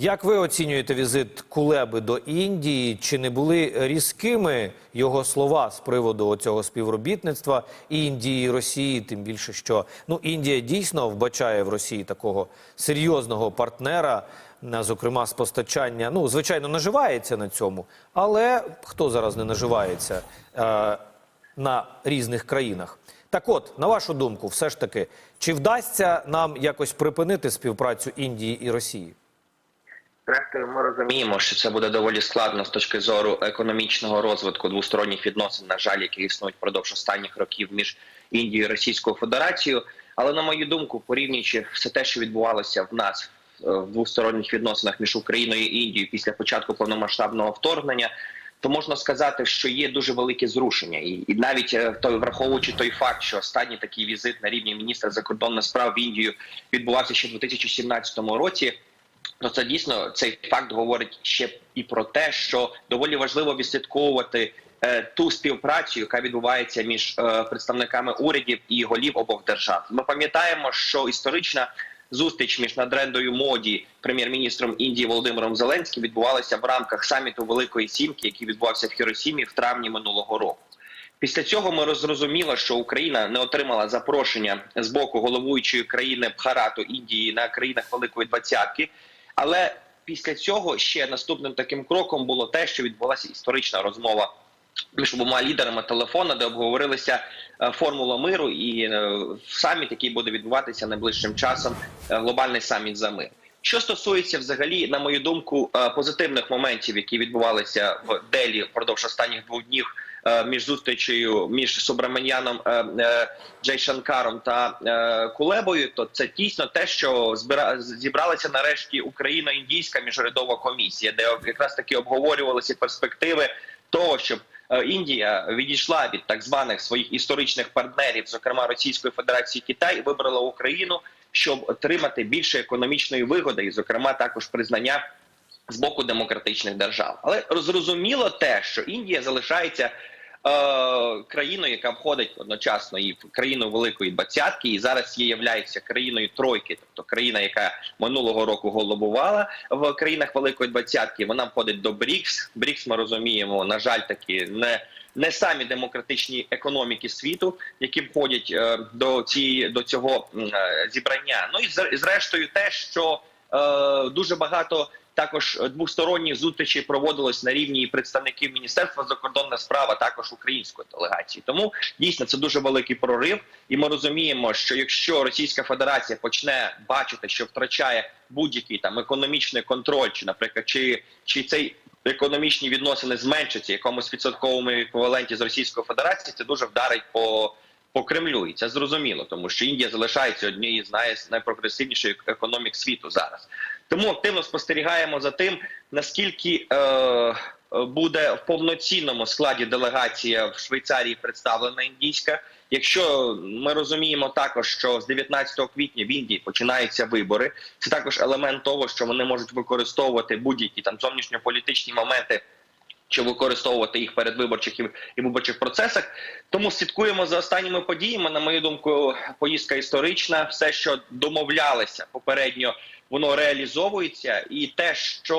Як ви оцінюєте візит Кулеби до Індії? Чи не були різкими його слова з приводу цього співробітництва Індії і Росії? Тим більше, що ну Індія дійсно вбачає в Росії такого серйозного партнера, зокрема з постачання. Ну звичайно, наживається на цьому, але хто зараз не наживається е, на різних країнах? Так от, на вашу думку, все ж таки, чи вдасться нам якось припинити співпрацю Індії і Росії? Зрештою, ми розуміємо, що це буде доволі складно з точки зору економічного розвитку двосторонніх відносин, на жаль, які існують впродовж останніх років між Індією і Російською Федерацією. Але на мою думку, порівнюючи все те, що відбувалося в нас е, в двосторонніх відносинах між Україною і Індією після початку повномасштабного вторгнення. То можна сказати, що є дуже велике зрушення, і, і навіть е, той враховуючи той факт, що останній такий візит на рівні міністра закордонних справ в Індію відбувався ще в 2017 році. То це дійсно цей факт говорить ще і про те, що доволі важливо відслідковувати е, ту співпрацю, яка відбувається між е, представниками урядів і голів обох держав. Ми пам'ятаємо, що історична зустріч між Надрендою Моді, прем'єр-міністром Індії Володимиром Зеленським, відбувалася в рамках саміту Великої Сімки, який відбувався в Хіросімі в травні минулого року. Після цього ми зрозуміли, що Україна не отримала запрошення з боку головуючої країни Бхарату Індії на країнах Великої Двадцятки. Але після цього ще наступним таким кроком було те, що відбулася історична розмова між обома лідерами телефона, де обговорилися е, формула миру і е, саміт, який буде відбуватися найближчим часом, е, глобальний саміт за мир. Що стосується взагалі, на мою думку, позитивних моментів, які відбувалися в Делі впродовж останніх двох днів між зустрічею між Субраманьяном е, е, Джейшанкаром та е, Кулебою, то це дійсно те, що зібралася нарешті Україно-індійська міжурядова комісія, де якраз таки обговорювалися перспективи того, щоб е, Індія відійшла від так званих своїх історичних партнерів, зокрема Російської Федерації Китай, вибрала Україну, щоб отримати більше економічної вигоди, і зокрема також признання з боку демократичних держав. Але зрозуміло те, що Індія залишається. Е, країною, яка входить одночасно і в країну Великої Двадцятки, і зараз є являється країною тройки, тобто країна, яка минулого року голубувала в країнах Великої Двадцятки, вона входить до БРІКС. БРІКС, ми розуміємо, на жаль, таки не не самі демократичні економіки світу, які входять е, до цієї до цього е, зібрання. Ну і зрештою, те, що е, дуже багато також двосторонніх зустрічей проводилось на рівні представників міністерства закордонних справ, а також української делегації. Тому дійсно це дуже великий прорив, і ми розуміємо, що якщо Російська Федерація почне бачити, що втрачає будь-який там економічний контроль, чи, наприклад, чи, чи цей економічні відносини зменшаться якомусь відсотковому еквіваленті з Російською Федерацією, це дуже вдарить по. По Кремлю, і це зрозуміло, тому що Індія залишається однією з най- найпрогресивніших економік світу зараз. Тому активно спостерігаємо за тим, наскільки е, буде в повноцінному складі делегація в Швейцарії представлена індійська. Якщо ми розуміємо також, що з 19 квітня в Індії починаються вибори, це також елемент того, що вони можуть використовувати будь-які там зовнішньополітичні моменти. Чи використовувати їх перед виборчих і виборчих процесах, тому слідкуємо за останніми подіями. На мою думку, поїздка історична. Все, що домовлялися попередньо, воно реалізовується, і те, що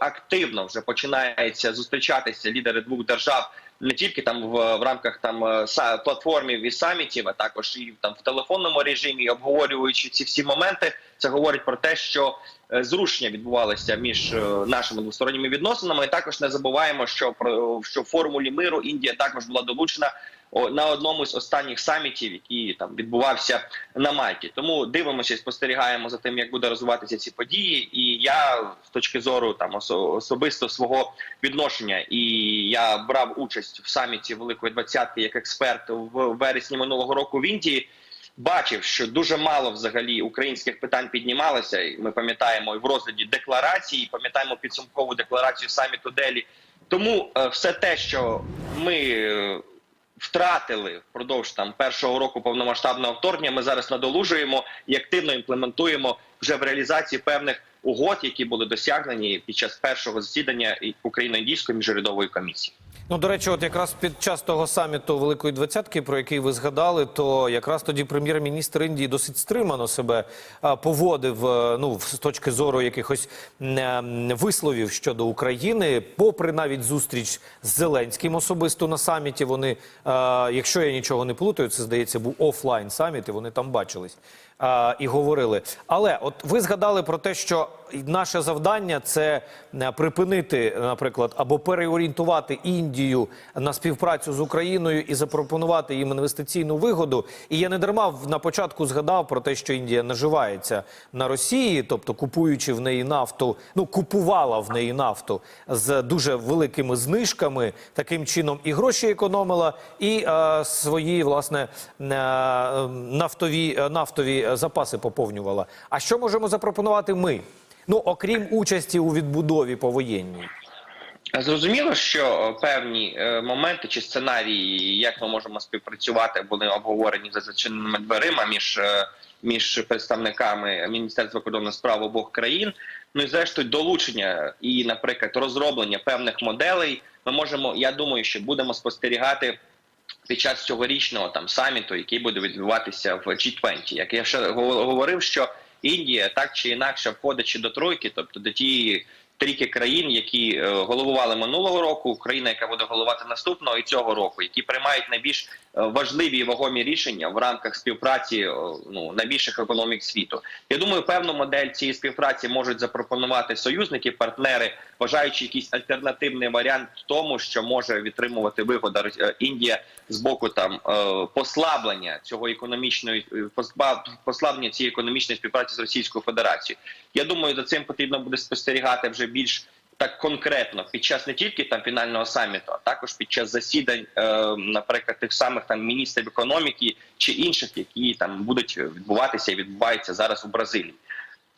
активно вже починається зустрічатися лідери двох держав. Не тільки там в, в рамках там е, платформів і самітів, а також і там в телефонному режимі, обговорюючи ці всі моменти, це говорить про те, що е, зрушення відбувалися між е, нашими двосторонніми відносинами. І також не забуваємо, що про що в формулі миру Індія також була долучена на одному з останніх самітів, який там відбувався на Мальті. Тому дивимося спостерігаємо за тим, як буде розвиватися ці події. І я з точки зору там особисто свого відношення, і я брав участь в саміті Великої Двадцятки як експерт в вересні минулого року в Індії. Бачив, що дуже мало взагалі українських питань піднімалося. І Ми пам'ятаємо і в розгляді декларації, пам'ятаємо підсумкову декларацію саміту Делі. Тому е, все те, що ми е, втратили впродовж там першого року повномасштабного вторгнення, ми зараз надолужуємо і активно імплементуємо вже в реалізації певних угод, які були досягнені під час першого засідання Україно-індійської міжурядової комісії. Ну, до речі, от якраз під час того саміту Великої Двадцятки, про який ви згадали, то якраз тоді прем'єр-міністр Індії досить стримано себе поводив, е, ну, з точки зору якихось е, висловів щодо України, попри навіть зустріч з Зеленським особисто на саміті. Вони, якщо я нічого не плутаю, це здається був офлайн саміт, і вони там бачились. і говорили. Але от ви згадали про те, що наше завдання це е, припинити, наприклад, або переорієнтувати Індію на співпрацю з Україною і запропонувати їм інвестиційну вигоду. І я не дарма на початку згадав про те, що Індія наживається на Росії, тобто купуючи в неї нафту, ну купувала в неї нафту з дуже великими знижками. Таким чином і гроші економила, і е, свої власне е, нафтові, е, нафтові запаси поповнювала. А що можемо запропонувати ми? Ну окрім участі у відбудові повоєнній. Зрозуміло, що е, певні е, моменти чи сценарії, як ми можемо співпрацювати, були обговорені за зачиненими дверима між, е, між представниками Міністерства кордонних справ обох країн. Ну і зрештою долучення і, наприклад, розроблення певних моделей. Ми можемо, я думаю, що будемо спостерігати. Під час цьогорічного там саміту, який буде відбуватися в G20. Як я ще говорив, що Індія так чи інакше входячи до тройки, тобто до тієї трійки країн, які е, головували минулого року, Україна, яка буде головувати наступного і цього року, які приймають найбільш е, важливі і вагомі рішення в рамках співпраці е, ну найбільших економік світу. Я думаю, певну модель цієї співпраці можуть запропонувати союзники, партнери, вважаючи якийсь альтернативний варіант тому, що може відтримувати вигода Індія з боку там послаблення цього економічної послаблення цієї економічної співпраці з Російською Федерацією. Я думаю, за цим потрібно буде спостерігати вже більш так конкретно під час не тільки там фінального саміту, а також під час засідань, е, наприклад, тих самих там міністрів економіки чи інших, які там будуть відбуватися і відбуваються зараз у Бразилії.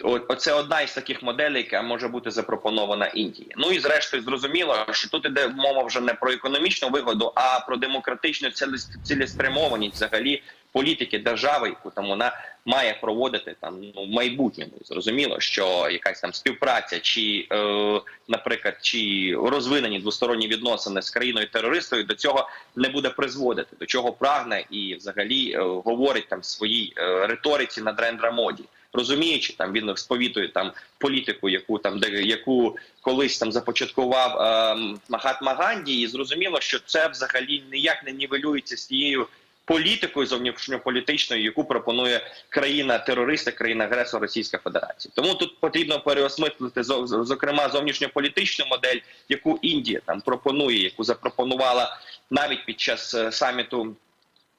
Оце одна із таких моделей, яка може бути запропонована Індії. Ну і зрештою зрозуміло, що тут іде мова вже не про економічну вигоду, а про демократичну цілес- цілеспрямованість взагалі політики держави, яку там вона має проводити там ну, в майбутньому. Зрозуміло, що якась там співпраця, чи, е, наприклад, чи розвинені двосторонні відносини з країною терористою до цього не буде призводити, до чого прагне і взагалі е, говорить там своїй е, риториці на Дрендра моді. Розуміючи, там він сповідує там політику, яку там де яку колись там започаткував е, Махатма Ганді, і зрозуміло, що це взагалі ніяк не нівелюється з тією політикою зовнішньополітичною, яку пропонує країна терориста, країна агресор Російська Федерація. Тому тут потрібно переосмислити зо- зокрема зовнішньополітичну модель, яку Індія там пропонує, яку запропонувала навіть під час е, саміту.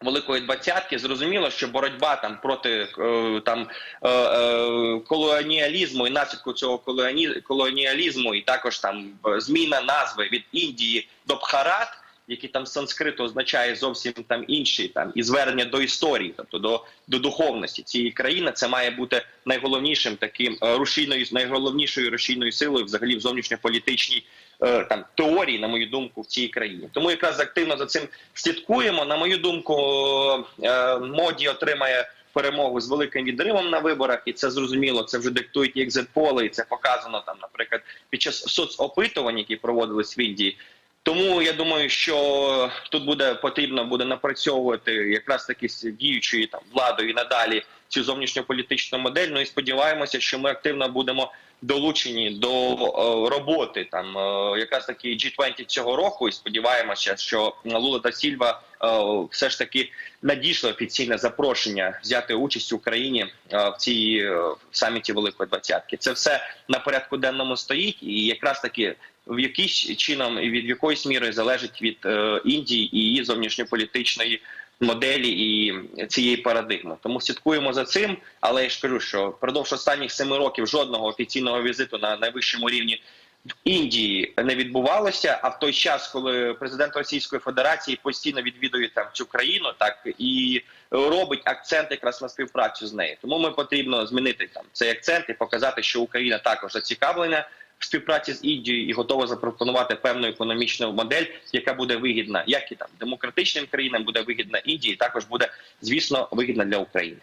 Великої двадцятки зрозуміло, що боротьба там проти е, там е, колоніалізму і наслідку цього колоні, колоніалізму, і також там зміна назви від Індії до Бхарат, який там з санскриту означає зовсім там інший, там і звернення до історії, тобто до, до духовності цієї країни, це має бути найголовнішим таким е, рушійною, найголовнішою рушійною силою взагалі в зовнішньополітичній е, там теорії, на мою думку, в цій країні. Тому якраз активно за цим слідкуємо. На мою думку, е, моді отримає. Перемогу з великим відривом на виборах, і це зрозуміло. Це вже диктують екзитполи, і це показано там, наприклад, під час соцопитувань, які проводились в Індії. Тому я думаю, що тут буде потрібно буде напрацьовувати якраз таки з діючою там владою і надалі цю зовнішньополітичну модель. Ну і сподіваємося, що ми активно будемо долучені до е, роботи там е, якраз таки G20 цього року. І сподіваємося, що Лула да Сільва е, все ж таки надійшло офіційне запрошення взяти участь Україні е, в цій е, саміті Великої Двадцятки. Це все на порядку денному стоїть, і якраз таки в якийсь чином і від якоїсь міри залежить від е, Індії і її зовнішньополітичної моделі і цієї парадигми. Тому слідкуємо за цим. Але я ж кажу, що впродовж останніх семи років жодного офіційного візиту на найвищому рівні в Індії не відбувалося. А в той час, коли президент Російської Федерації постійно відвідує там цю країну, так і робить акцент якраз на співпрацю з нею. Тому ми потрібно змінити там цей акцент і показати, що Україна також зацікавлена в співпраці з Індією і готова запропонувати певну економічну модель, яка буде вигідна, як і там демократичним країнам буде вигідна Індії, також буде звісно вигідна для України.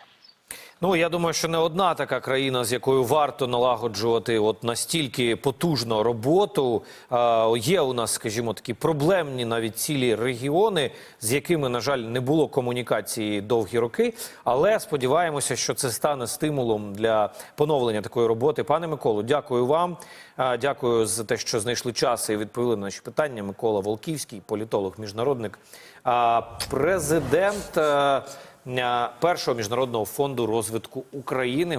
Ну я думаю, що не одна така країна, з якою варто налагоджувати от настільки потужно роботу. Е, є у нас, скажімо, такі проблемні навіть цілі регіони, з якими, на жаль, не було комунікації довгі роки. Але сподіваємося, що це стане стимулом для поновлення такої роботи. Пане Миколу, дякую вам. Е, дякую за те, що знайшли час і відповіли на наші питання. Микола Волківський, політолог, міжнародник, а президент. е, е, Першого міжнародного фонду розвитку України.